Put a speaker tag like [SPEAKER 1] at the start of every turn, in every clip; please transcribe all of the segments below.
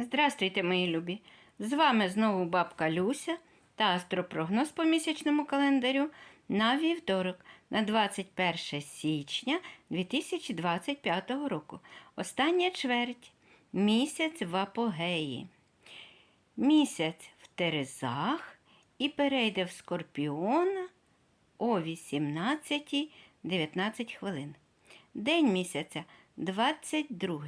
[SPEAKER 1] Здрастуйте, мої любі! З вами знову бабка Люся та астропрогноз по місячному календарю на вівторок, на 21 січня 2025 року. Остання чверть. Місяць в апогеї. Місяць в Терезах і перейде в Скорпіона о 18-19 хвилин. День місяця 22.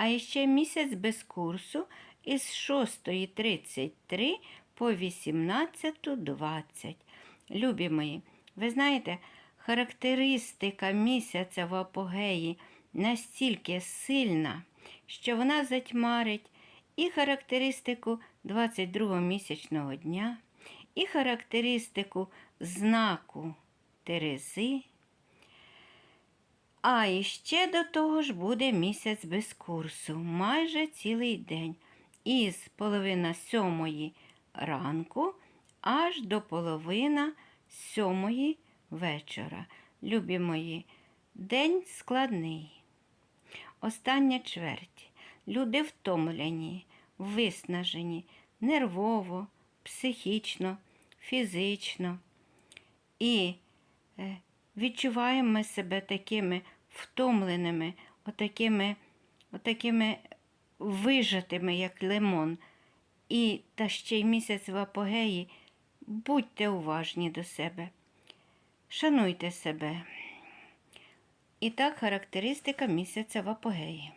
[SPEAKER 1] А ще місяць без курсу із 6.33 по 18.20. Любі мої, ви знаєте, характеристика місяця в апогеї настільки сильна, що вона затьмарить і характеристику 22 місячного дня, і характеристику знаку Терези. А іще до того ж буде місяць без курсу, майже цілий день, із половина сьомої ранку аж до половина сьомої вечора. Любі мої, день складний. Остання чверть. Люди втомлені, виснажені, нервово, психічно, фізично. І е, відчуваємо ми себе такими втомленими, отакими, отакими вижатими, як лимон. І та ще й місяць в апогеї. Будьте уважні до себе, шануйте себе. І так характеристика місяця в апогеї.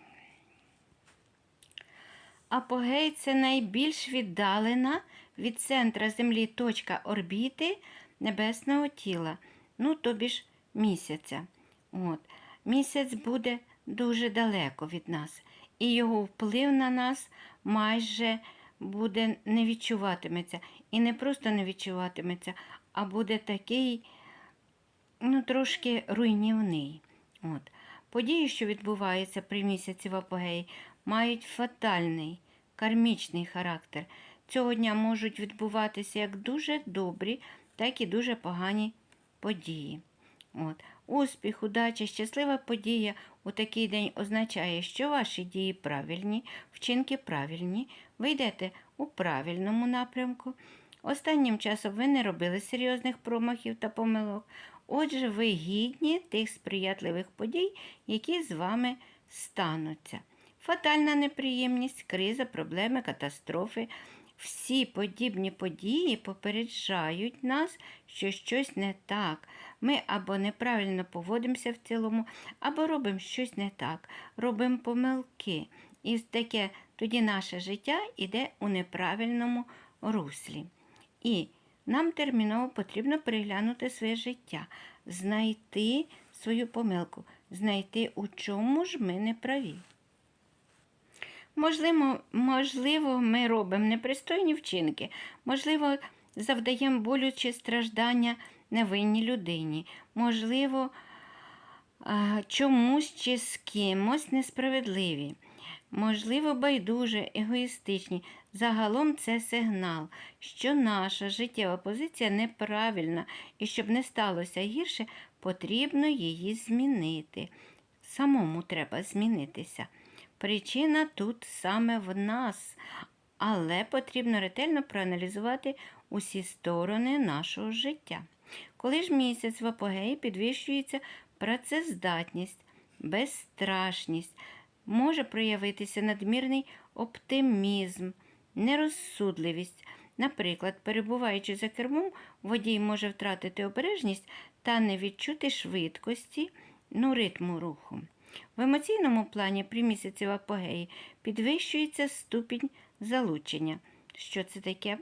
[SPEAKER 1] Апогей це найбільш віддалена від центра Землі точка орбіти небесного тіла, ну тобі ж місяця. От. Місяць буде дуже далеко від нас, і його вплив на нас майже буде не відчуватиметься. І не просто не відчуватиметься, а буде такий ну, трошки руйнівний. От. Події, що відбуваються при місяці в апогеї, мають фатальний кармічний характер. Цього дня можуть відбуватися як дуже добрі, так і дуже погані події. От. Успіх, удача, щаслива подія у такий день означає, що ваші дії правильні, вчинки правильні, ви йдете у правильному напрямку. Останнім часом ви не робили серйозних промахів та помилок. Отже, ви гідні тих сприятливих подій, які з вами стануться. Фатальна неприємність, криза, проблеми, катастрофи. Всі подібні події попереджають нас, що щось не так. Ми або неправильно поводимося в цілому, або робимо щось не так, робимо помилки. І таке тоді наше життя йде у неправильному руслі. І нам терміново потрібно переглянути своє життя, знайти свою помилку, знайти, у чому ж ми не праві. Можливо, можливо, ми робимо непристойні вчинки, можливо, завдаємо болю чи страждання невинній людині, можливо, чомусь чи з кимось несправедливі, можливо, байдуже, егоїстичні. Загалом це сигнал, що наша життєва позиція неправильна, і щоб не сталося гірше, потрібно її змінити. Самому треба змінитися. Причина тут саме в нас, але потрібно ретельно проаналізувати усі сторони нашого життя. Коли ж місяць в апогеї підвищується працездатність, безстрашність, може проявитися надмірний оптимізм, нерозсудливість. Наприклад, перебуваючи за кермом, водій може втратити обережність та не відчути швидкості, ну, ритму руху. В емоційному плані при місяці в апогеї підвищується ступінь залучення. Що це таке?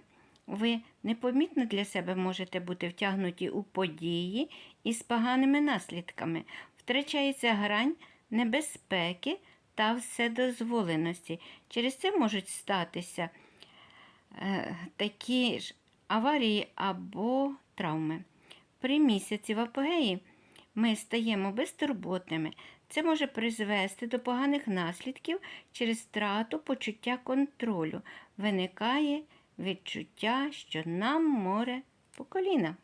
[SPEAKER 1] Ви непомітно для себе можете бути втягнуті у події із поганими наслідками, втрачається грань небезпеки та вседозволеності. Через це можуть статися е, такі ж аварії або травми. При місяці в апогеї ми стаємо безтурботними. Це може призвести до поганих наслідків через втрату почуття контролю. Виникає відчуття, що нам море по коліна.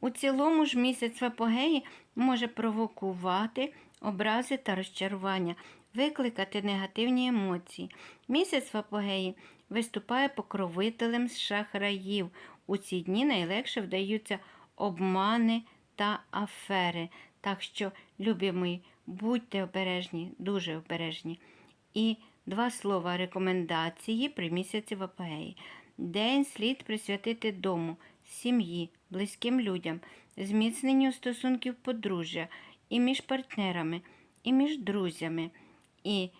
[SPEAKER 1] У цілому ж місяць в апогеї може провокувати образи та розчарування. викликати негативні емоції. Місяць в апогеї виступає покровителем з шахраїв. У ці дні найлегше вдаються обмани та афери. Так що, любі мої, будьте обережні, дуже обережні. І два слова рекомендації при місяці в апогеї. День слід присвятити дому, сім'ї, близьким людям, зміцненню стосунків подружжя і між партнерами, і між друзями. І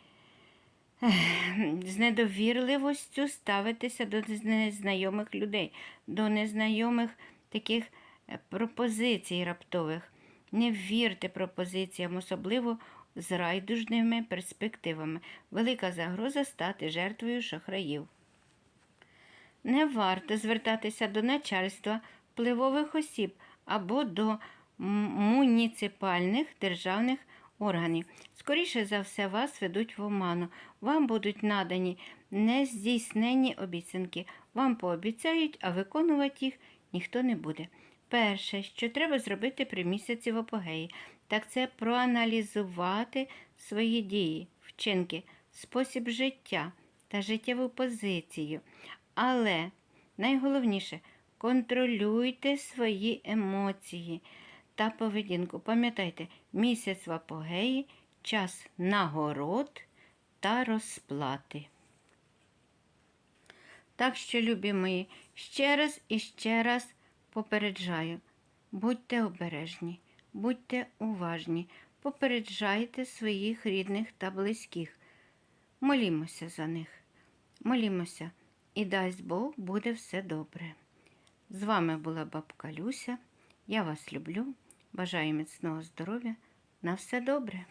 [SPEAKER 1] з недовірливостю ставитися до незнайомих людей, до незнайомих таких е, пропозицій раптових. Не вірте пропозиціям, особливо з райдужними перспективами. Велика загроза стати жертвою шахраїв. Не варто звертатися до начальства впливових осіб або до муніципальних державних органів. Скоріше за все, вас ведуть в оману. Вам будуть надані нездійсненні обіцянки. Вам пообіцяють, а виконувати їх ніхто не буде. Перше, що треба зробити при місяці в апогеї, так це проаналізувати свої дії, вчинки, спосіб життя та життєву позицію. Але найголовніше контролюйте свої емоції та поведінку. Пам'ятайте, місяць в апогеї час нагород та розплати. Так що, любі мої, ще раз і ще раз попереджаю, будьте обережні, будьте уважні, попереджайте своїх рідних та близьких. Молімося за них, молімося, і дасть Бог буде все добре. З вами була бабка Люся. Я вас люблю. Бажаю міцного здоров'я. На все добре.